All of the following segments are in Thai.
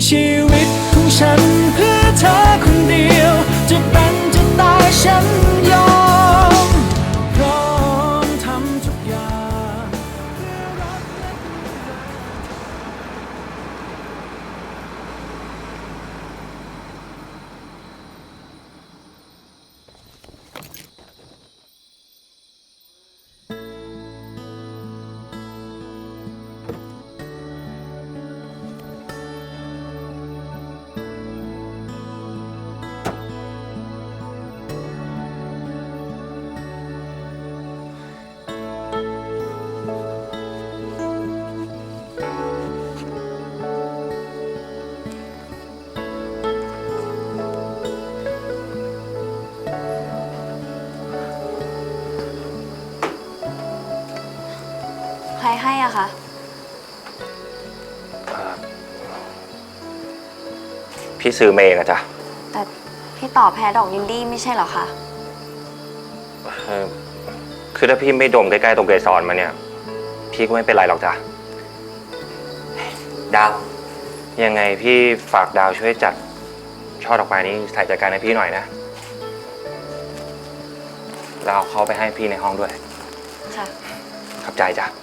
ชี ใครให้อะคะพี่ซื้อมาเองอะจ้ะแต่พี่ต่อแพ้ดอกลิลลี่ไม่ใช่เหรอคะเออคือถ้าพี่ไม่ดมใกล้ๆตรงเกสรมาเนี่ย พี่ก็ไม่เป็นไรหรอกจ้ะ ดาว ยังไงพี่ฝากดาวช่วยจัดช่อดอกไม้นี้ใส่จัดการให้พี่หน่อยนะ แล้วเอาเข้าไปให้พี่ในห้องด้วย ค่ะ ขอบใจจ้ะ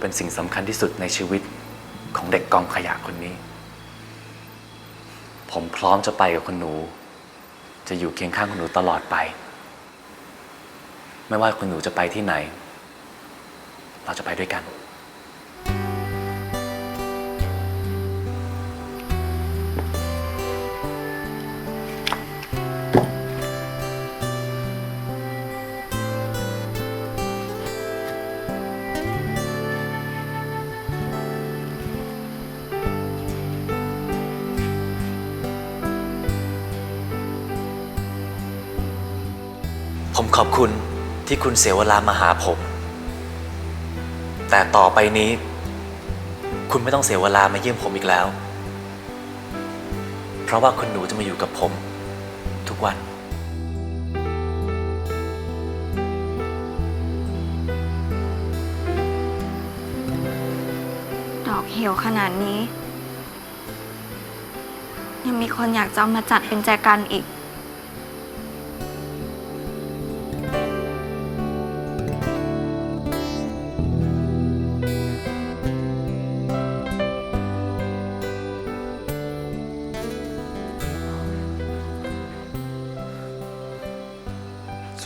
เป็นสิ่งสำคัญที่สุดในชีวิตของเด็กกองขยะคนนี้ ผมพร้อมจะไปกับคุณหนู จะอยู่เคียงข้างคุณหนูตลอดไป ไม่ว่าคุณหนูจะไปที่ไหน เราจะไปด้วยกัน ผมขอบคุณที่คุณเสียเวลามาหาผม แต่ต่อไปนี้ คุณไม่ต้องเสียเวลามาเยี่ยมผมอีกแล้ว เพราะว่าคุณหนูจะมาอยู่กับผม ทุกวัน ดอกเหี่ยวขนาดนี้ ยังมีคนอยากจะเอามาจัดเป็นแจกันอีก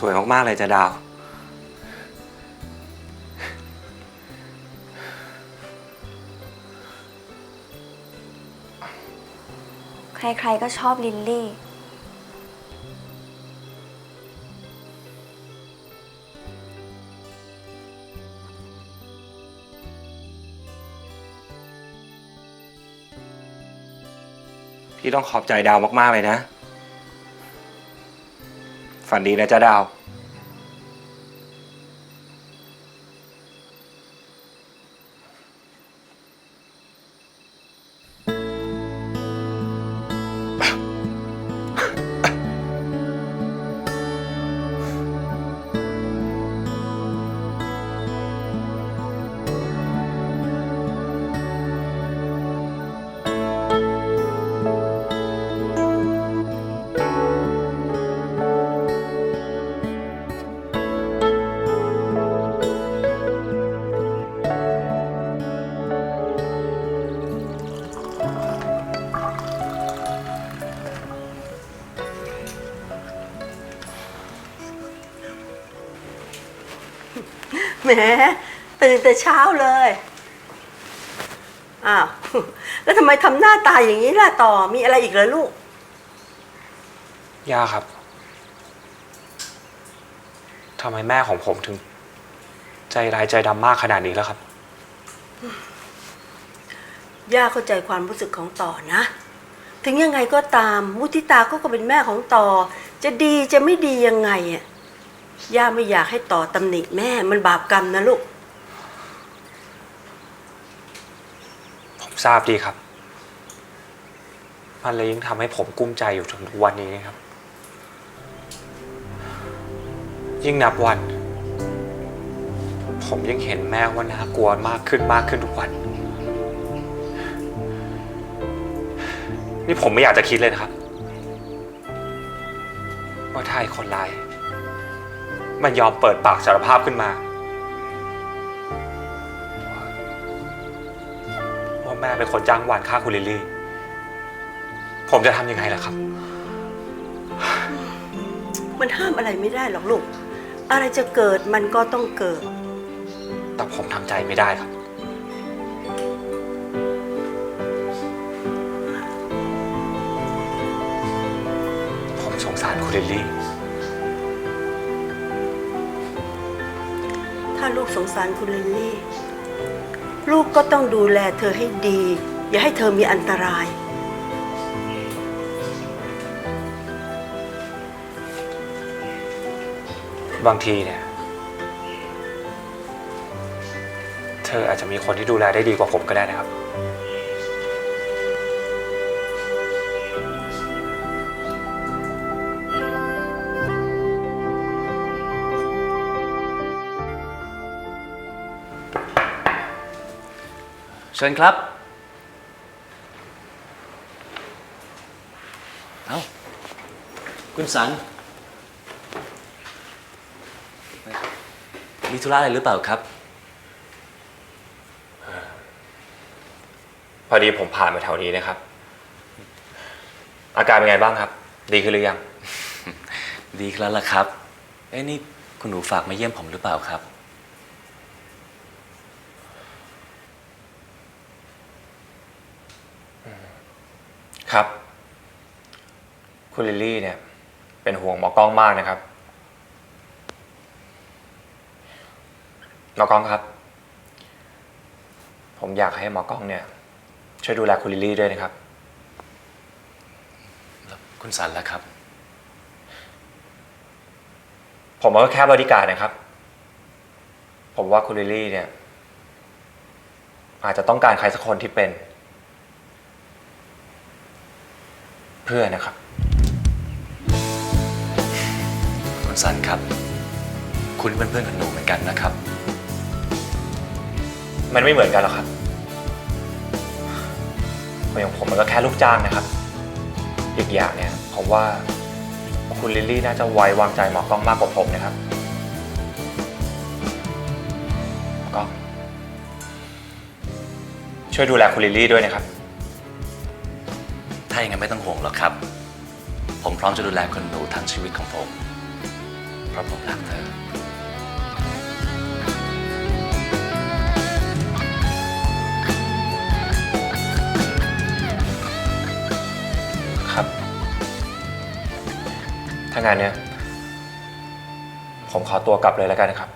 วยมาก ๆ เลยจ้ะดาว ใครๆก็ชอบลิลลี่ พี่ต้องขอบใจดาวมาก ๆ เลยนะ ฝันดีนะจ๊ะดาว หมตื่นแต่เช้าเลยอ้าวแล้วทำไมทำหน้าตาอย่างนี้ล่ะต่อมีอะไรอีกเหรอลูก ย่าครับทำไมแม่ของผมถึง ใจร้ายใจดำมากขนาดนี้แล้วครับ ย่าเข้าใจความรู้สึกของต่อนะ ถึงยังไงก็ตามมุทิตาก็ก็เป็นแม่ของต่อ จะดีจะไม่ดียังไงอะ ย่าไม่อยากให้ต่อตำหนิแม่มันบาปกรรมนะลูก ผมทราบดีครับ มันเลยยิ่งทำให้ผมกุ้มใจอยู่ถึงทุกวันนี้นะครับ ยิ่งนับวัน ผมยิ่งเห็นแม่ว่าน่ากลัวมากขึ้นมากขึ้นทุกวัน นี่ผมไม่อยากจะคิดเลยนะครับ ว่าถ้าไอ้คนร้าย มันยอมเปิดปากสารภาพขึ้นมาว่าแม่เป็นคนจ้างวานฆ่าคุณลิลลี่ ผมจะทำยังไงล่ะครับ มันห้ามอะไรไม่ได้หรอกลูก อะไรจะเกิดมันก็ต้องเกิด แต่ผมทำใจไม่ได้ครับ ผมสงสารคุณลิลลี่ ถ้าลูกสงสารคุณลินลี่ ลูกก็ต้องดูแลเธอให้ดี อย่าให้เธอมีอันตราย บางทีเนี่ย เธออาจจะมีคนที่ดูแลได้ดีกว่าผมก็ได้นะครับ เชิญครับ เอาคุณสัน มีธุระอะไรหรือเปล่าครับ พอดีผมผ่านมาแถวนี้นะครับ อาการเป็นไงบ้างครับ ดีขึ้นหรือยัง ดีครับล่ะครับ เอ้ยนี่คุณหนูฝากมาเยี่ยมผมหรือเปล่าครับ ครับ คุณลิลลี่เนี่ย เป็นห่วงหมอกล้องมากนะครับหมอกล้องครับ ผมอยากให้หมอกล้องเนี่ย ช่วยดูแลคุณลิลลี่ด้วยนะครับ คุณสันแล้วครับ ผมก็แค่บริการดนะครับ ผมว่าคุณลิลลี่เนี่ย อาจจะต้องการใครสักคนที่เป็น เพื่อนนะครับ คุณสันครับ คุณเป็นเพื่อนกับหนูเหมือนกันนะครับ มันไม่เหมือนกันหรอกครับคนอย่างผมมันก็แค่ลูกจ้างนะครับ อีกอย่างเนี่ยผมว่าคุณลิลลี่น่าจะไว้วางใจหมอกล้องมากกว่าผมนะครับกล้องช่วยดูแลคุณลิลลี่ด้วยนะครับ ถ้าอย่างนั้นไม่ต้องห่วงหรอกครับ ผมพร้อมจะดูแลคนหนูทั้งชีวิตของผม เพราะผมรักเธอ ครับ ถ้างานเนี้ยผมขอตัวกลับเลยแล้วกันนะครับ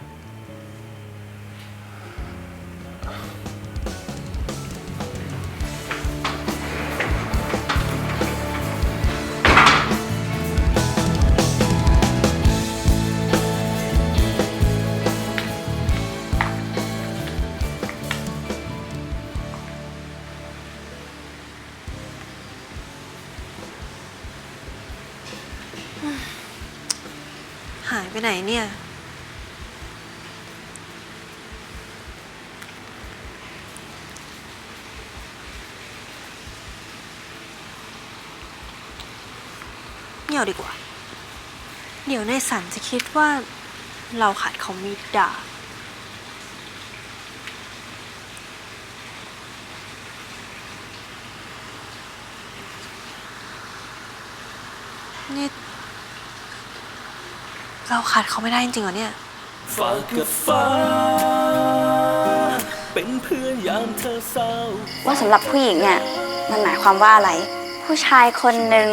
หายไปไหนเนี่ย เงี่ยวดีกว่า เดี๋ยวนายสันจะคิดว่าเราขาดเขามีด่านี่ เราขาดเขาไม่ได้จริงๆเหรอเนี่ย ฝากกับฟ้า เป็นเพื่อนยามเธอเศร้า ว่าสำหรับผู้หญิงเนี่ยมันหมายความว่าอะไร ผู้ชายคนหนึ่ง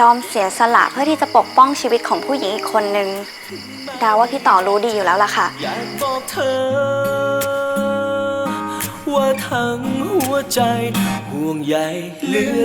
ยอมเสียสละเพื่อที่จะปกป้องชีวิตของผู้หญิงอีกคนหนึ่งดาวว่าพี่ต่อรู้ดีอยู่แล้วล่ะค่ะ อยากบอกเธอ ว่าทั้งหัวใจห่วงใยเหลือ